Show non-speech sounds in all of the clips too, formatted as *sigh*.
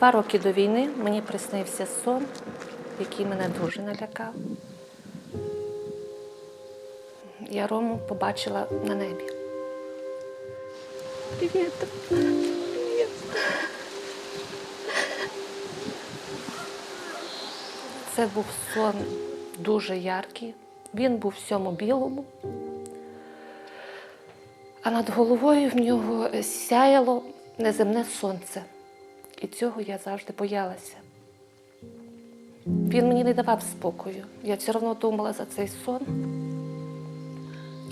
два роки до війни мені приснився сон, який мене дуже налякав. Я Рому побачила на небі. Привіт. Привіт. Це був сон дуже яркий. Він був всьому білому, а над головою в нього сяяло неземне сонце. І цього я завжди боялася. Він мені не давав спокою. Я все одно думала за цей сон.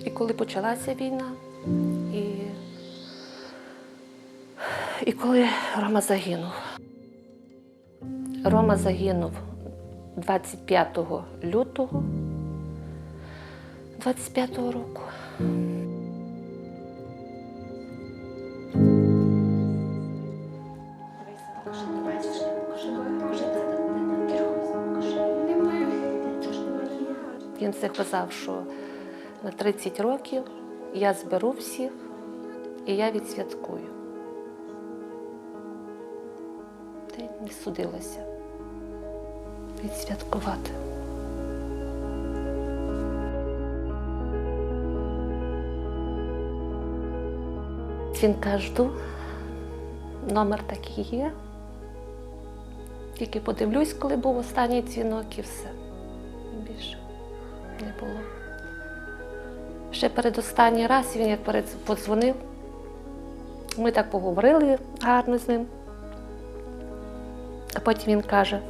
І коли почалася війна, і, і коли Рома загинув. Рома загинув 25 лютого 25-го року. Він це казав, що на 30 років я зберу всіх і я відсвяткую. Та й не судилося відсвяткувати. Дзвінка жду, номер такий є. Тільки подивлюсь, коли був останній дзвінок і все. Більше не було. Ще передостанній раз він як подзвонив. Ми так поговорили гарно з ним. А потім він каже: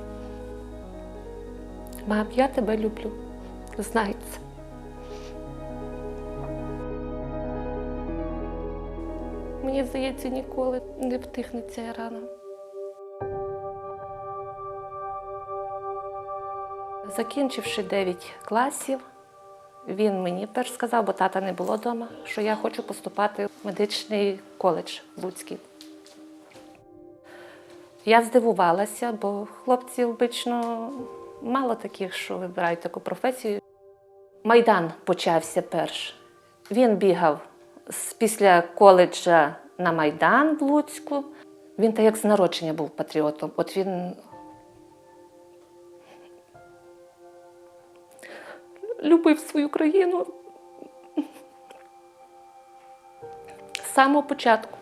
Мам, я тебе люблю. Знай це. Мені здається, ніколи не втихне ця рана. Закінчивши 9 класів, він мені перш сказав, бо тата не було вдома, що я хочу поступати в медичний коледж Луцький. Я здивувалася, бо хлопці обично мало таких, що вибирають таку професію. Майдан почався перш. Він бігав після коледжа на Майдан в Луцьку. Він так як з народження був патріотом. От він любив свою країну з самого початку.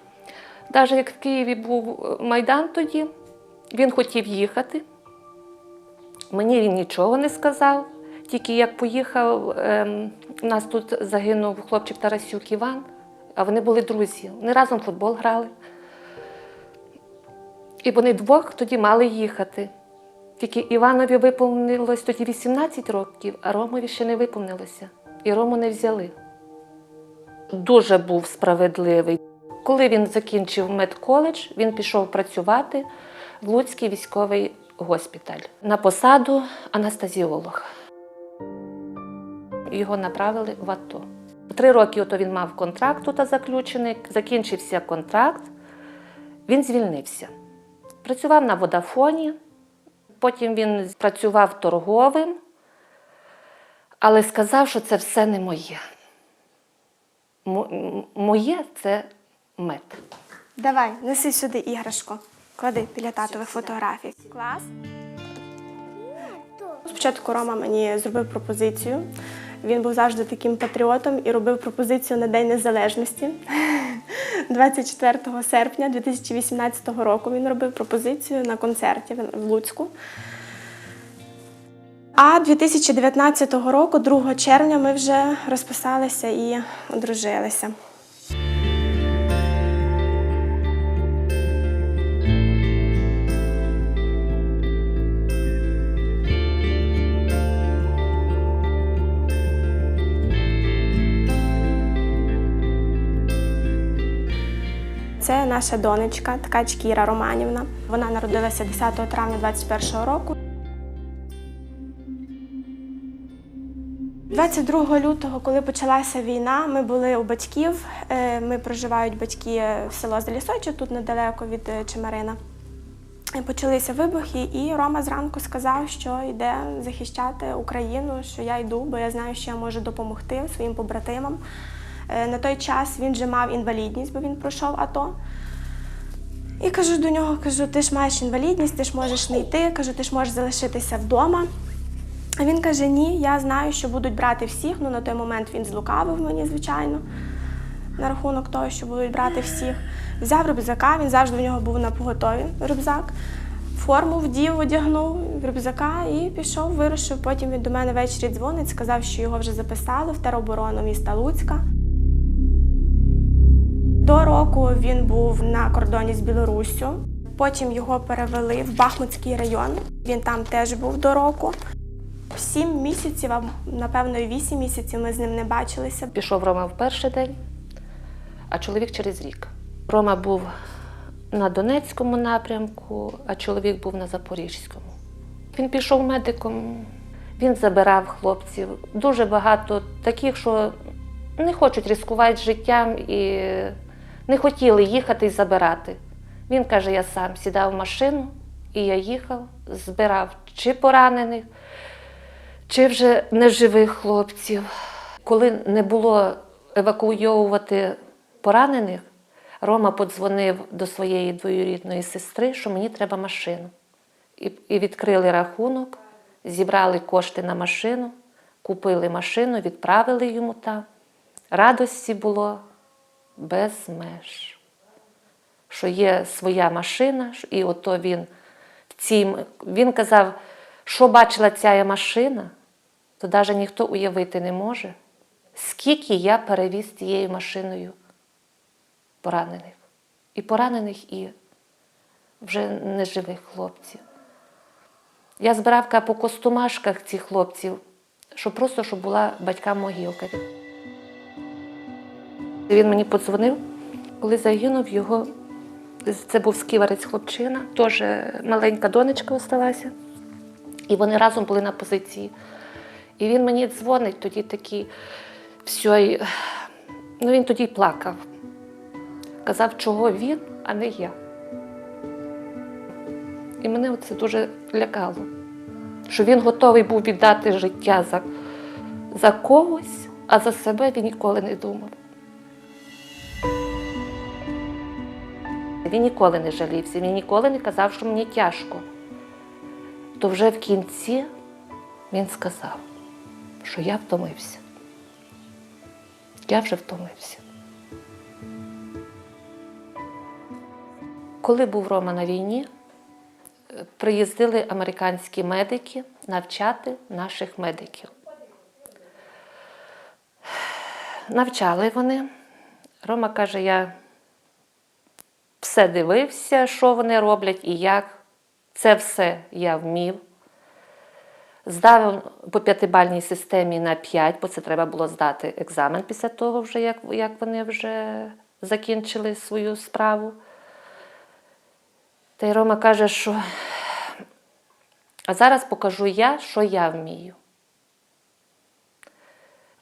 Навіть як в Києві був е, Майдан тоді, він хотів їхати. Мені він нічого не сказав. Тільки як поїхав, ем, у нас тут загинув хлопчик Тарасюк Іван, а вони були друзі. Вони разом в футбол грали. І вони двох тоді мали їхати. Тільки Іванові виповнилось тоді 18 років, а Ромові ще не виповнилося. І Рому не взяли. Дуже був справедливий. Коли він закінчив медколедж, він пішов працювати в Луцький військовий госпіталь на посаду анестезіолог. Його направили в АТО. Три роки ото він мав контракт тут заключений, закінчився контракт, він звільнився. Працював на водафоні, потім він працював торговим, але сказав, що це все не моє. Моє це мед. Давай, неси сюди іграшку. Клади біля татових фотографій. Клас. Спочатку Рома мені зробив пропозицію. Він був завжди таким патріотом і робив пропозицію на День Незалежності. 24 серпня 2018 року він робив пропозицію на концерті в Луцьку. А 2019 року, 2 червня, ми вже розписалися і одружилися. Наша донечка, ткач Кіра Романівна. Вона народилася 10 травня 21 року. 22 лютого, коли почалася війна, ми були у батьків. Е, Ми проживають батьки в село Залісоче, тут недалеко від е, Чемерина. Почалися вибухи, і Рома зранку сказав, що йде захищати Україну, що я йду, бо я знаю, що я можу допомогти своїм побратимам. Е, На той час він вже мав інвалідність, бо він пройшов АТО. І кажу до нього, кажу, ти ж маєш інвалідність, ти ж можеш не йти, кажу, ти ж можеш залишитися вдома. А він каже: Ні, я знаю, що будуть брати всіх. Ну на той момент він злукавив мені, звичайно, на рахунок того, що будуть брати всіх. Взяв рюкзака, він завжди в нього був на поготові рюкзак. Форму вдів, одягнув рюкзака і пішов, вирушив. Потім він до мене ввечері дзвонить, сказав, що його вже записали в тероборону міста Луцька. До року він був на кордоні з Білоруссю. Потім його перевели в Бахмутський район. Він там теж був до року. Сім місяців, а напевно, вісім місяців ми з ним не бачилися. Пішов Рома в перший день, а чоловік через рік. Рома був на Донецькому напрямку, а чоловік був на Запорізькому. Він пішов медиком, він забирав хлопців. Дуже багато таких, що не хочуть ризикувати життям і не хотіли їхати і забирати. Він каже: я сам сідав в машину і я їхав, збирав чи поранених, чи вже неживих хлопців. Коли не було евакуйовувати поранених, Рома подзвонив до своєї двоюрідної сестри, що мені треба машину. І, відкрили рахунок, зібрали кошти на машину, купили машину, відправили йому там. Радості було без меж. Що є своя машина, і ото він в цій, він казав, що бачила ця машина, то навіть ніхто уявити не може, скільки я перевіз цією машиною поранених. І поранених, і вже неживих хлопців. Я збирав по костумашках цих хлопців, щоб просто щоб була батькам могилка. Він мені подзвонив, коли загинув його. Це був сківарець хлопчина, теж маленька донечка осталася. І вони разом були на позиції. І він мені дзвонить, тоді такий, все, і... ну він тоді плакав. Казав, чого він, а не я. І мене це дуже лякало, що він готовий був віддати життя за, за когось, а за себе він ніколи не думав. Він ніколи не жалівся, він ніколи не казав, що мені тяжко. То вже в кінці він сказав, що я втомився. Я вже втомився. Коли був Рома на війні, приїздили американські медики навчати наших медиків. Навчали вони. Рома каже, я все дивився, що вони роблять і як. Це все я вмів. Здав по п'ятибальній системі на 5, бо це треба було здати екзамен після того, вже, як, як вони вже закінчили свою справу. Та й Рома каже, що а зараз покажу я, що я вмію.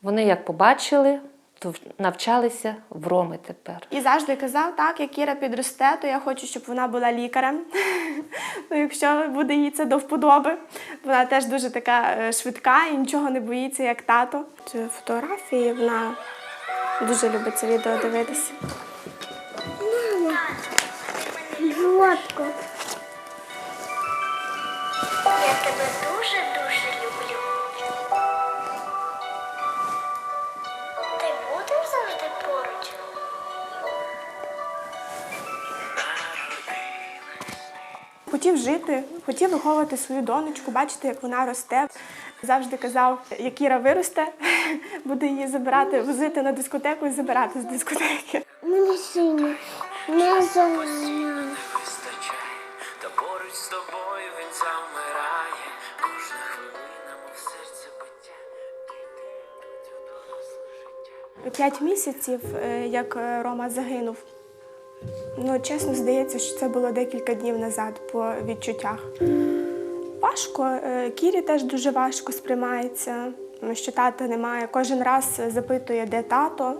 Вони як побачили, навчалися в Роми тепер. І завжди казав, так, як Кіра підросте, то я хочу, щоб вона була лікарем. *laughs* ну, якщо буде їй це до вподоби. Вона теж дуже така е, швидка і нічого не боїться, як тато. Це фотографії, вона дуже любить це відео дивитися. Жодко. Я тебе Хотів жити, хотів виховувати свою донечку, бачити, як вона росте. Завжди казав, як Кіра виросте, *laughs* буде її забирати, возити на дискотеку і забирати з дискотеки. Мені сині. Не вистачає, та поруч з тобою він завмирає. Кожна хвилина, мов серце биття. П'ять місяців, е, як Рома загинув. Ну, чесно, здається, що це було декілька днів назад по відчуттях. Важко, е, Кірі теж дуже важко сприймається, що тата немає. Кожен раз запитує, де тато.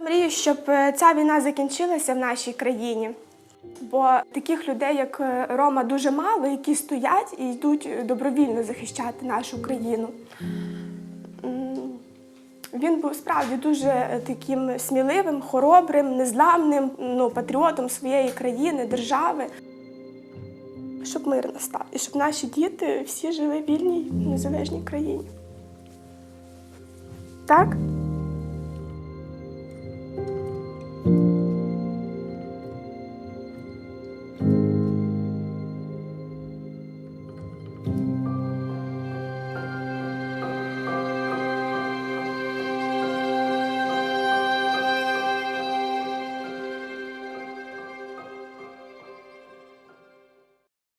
Мрію, щоб е, ця війна закінчилася в нашій країні. Бо таких людей, як е, Рома, дуже мало, які стоять і йдуть добровільно захищати нашу країну. Він був справді дуже е, таким сміливим, хоробрим, незламним, ну, патріотом своєї країни, держави. Щоб мир настав і щоб наші діти всі жили в вільній незалежній країні. Так?